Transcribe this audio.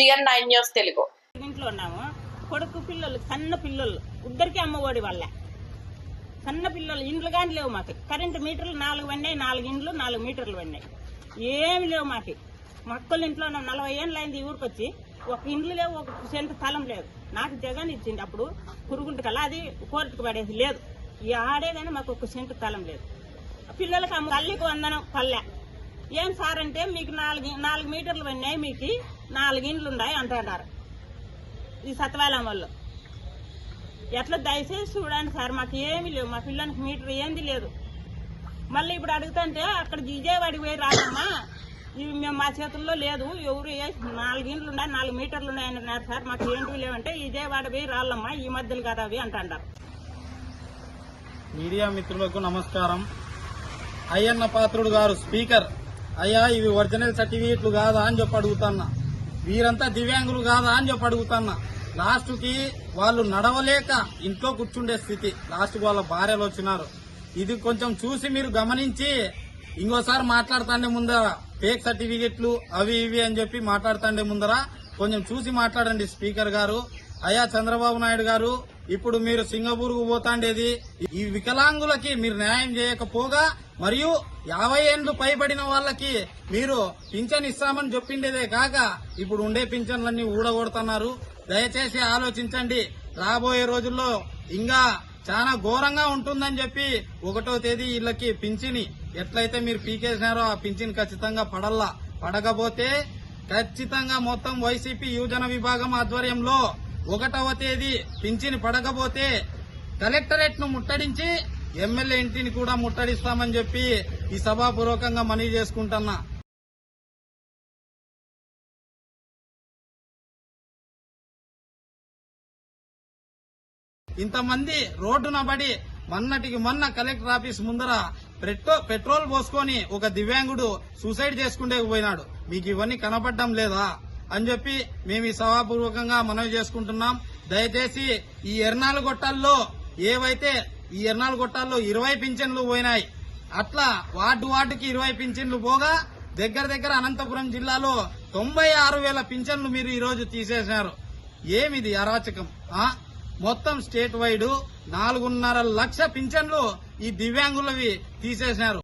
GN nine news Telugu. ఇంట్లో ఉన్నాము. కొడుకు పిల్లలు సన్న పిల్లలు. ఇద్దరికి అమ్మఒడి వల్ల సన్న పిల్లలు ఇండ్లు కానీ లేవు మాకు. కరెంటు మీటర్లు నాలుగు పడినాయి నాలుగు ఇండ్లు నాలుగు మీటర్లు పడినాయి. ఏమి లేవు మాకు. మక్కలు ఇంట్లో ఉన్న. నలభై ఏళ్ళు అయింది ఊరికి వచ్చి ఒక ఇండ్లు లేవు ఒక సెంటు స్థలం లేదు నాకు జగన్ ఇచ్చింది అప్పుడు పురుగుంటి కల్లా. అది కోర్టుకు పడేది లేదు. ఈ ఆడే కానీ మాకు ఒక సెంటు స్థలం లేదు. పిల్లలకి అమ్మ తల్లికి వందనం పల్లె. ఏం సార్ అంటే మీకు నాలుగు నాలుగు మీటర్లు పడినాయి మీకు నాలుగు ఇండ్లు ఉన్నాయి అంటున్నారు ఈ సత్వాలం వాళ్ళు. ఎట్లా దయచేసి చూడండి సార్ మాకు ఏమీ లేవు మా పిల్లలకి మీటర్ ఏంది లేదు. మళ్ళీ ఇప్పుడు అడుగుతుంటే అక్కడ విజయవాడికి పోయి రాదమ్మా ఇవి మేము మా చేతుల్లో లేదు ఎవరు నాలుగు ఇండ్లు ఉన్నాయి నాలుగు మీటర్లు ఉన్నాయి అంటున్నారు సార్ మాకు ఏంటివి లేవంటే విజయవాడ పోయి రాళ్ళమ్మా ఈ మధ్యలో కదా అవి అంటారు మీడియా మిత్రులకు నమస్కారం. అయ్యన్న పాత్రుడు గారు స్పీకర్. అయ్యా ఇవి ఒరిజినల్ సర్టిఫికేట్లు కాదా అని చెప్పి అడుగుతున్నా. వీరంతా దివ్యాంగులు కాదా అని చెప్పి అడుగుతున్నా. లాస్ట్కి వాళ్ళు నడవలేక ఇంట్లో కూర్చుండే స్థితి. లాస్ట్ వాళ్ళ భార్యలు వచ్చినారు. ఇది కొంచెం చూసి మీరు గమనించి ఇంకోసారి మాట్లాడుతాండే ముందర. ఫేక్ సర్టిఫికెట్లు అవి ఇవి అని చెప్పి మాట్లాడతాండే ముందర. కొంచెం చూసి మాట్లాడండి స్పీకర్ గారు. అయ్యా చంద్రబాబు నాయుడు గారు ఇప్పుడు మీరు సింగపూర్కు పోతాండేది ఈ వికలాంగులకి మీరు న్యాయం చేయకపోగా మరియు యాభై ఏండ్లు పైబడిన వాళ్ళకి మీరు పింఛన్ ఇస్తామని చెప్పిండేదే కాక ఇప్పుడు ఉండే పింఛన్లన్నీ ఊడగొడుతున్నారు. దయచేసి ఆలోచించండి. రాబోయే రోజుల్లో ఇంకా చాలా ఘోరంగా ఉంటుందని చెప్పి ఒకటో తేదీ వీళ్ళకి పింఛని. ఎట్లయితే మీరు పీకేసినారో ఆ పింఛన్ ఖచ్చితంగా పడల్లా. పడకపోతే ఖచ్చితంగా మొత్తం వైసీపీ యువజన విభాగం ఆధ్వర్యంలో ఒకటవ తేదీ పింఛని పడకపోతే కలెక్టరేట్ను ముట్టడించి ఎమ్మెల్యే ఇంటిని కూడా ముట్టడిస్తామని చెప్పి ఈ సభాపూర్వకంగా మనవి చేసుకుంటున్నా. ఇంతమంది రోడ్డున పడి మొన్నటికి మొన్న కలెక్టర్ ఆఫీస్ ముందర పెట్రో పెట్రోల్ పోసుకొని ఒక దివ్యాంగుడు సూసైడ్ చేసుకుంటే పోయినాడు. మీకు ఇవన్నీ కనపడడం లేదా? అని చెప్పి మేము ఈ సభాపూర్వకంగా మనవి చేసుకుంటున్నాం. దయచేసి ఈ ఎర్నాలు గొట్టాల్లో ఏవైతే ఈ ఎర్నాలు గొట్టాల్లో ఇరవై పింఛన్లు పోయినాయి అట్లా వార్డు వార్డుకి ఇరవై పింఛన్లు పోగా దగ్గర దగ్గర అనంతపురం జిల్లాలో తొంభై ఆరు వేల పింఛన్లు మీరు ఈరోజు తీసేశారు. ఏమిది అరాచకం? మొత్తం స్టేట్ వైడ్ నాలుగున్నర లక్ష పింఛన్లు ఈ దివ్యాంగులవి తీసేశారు.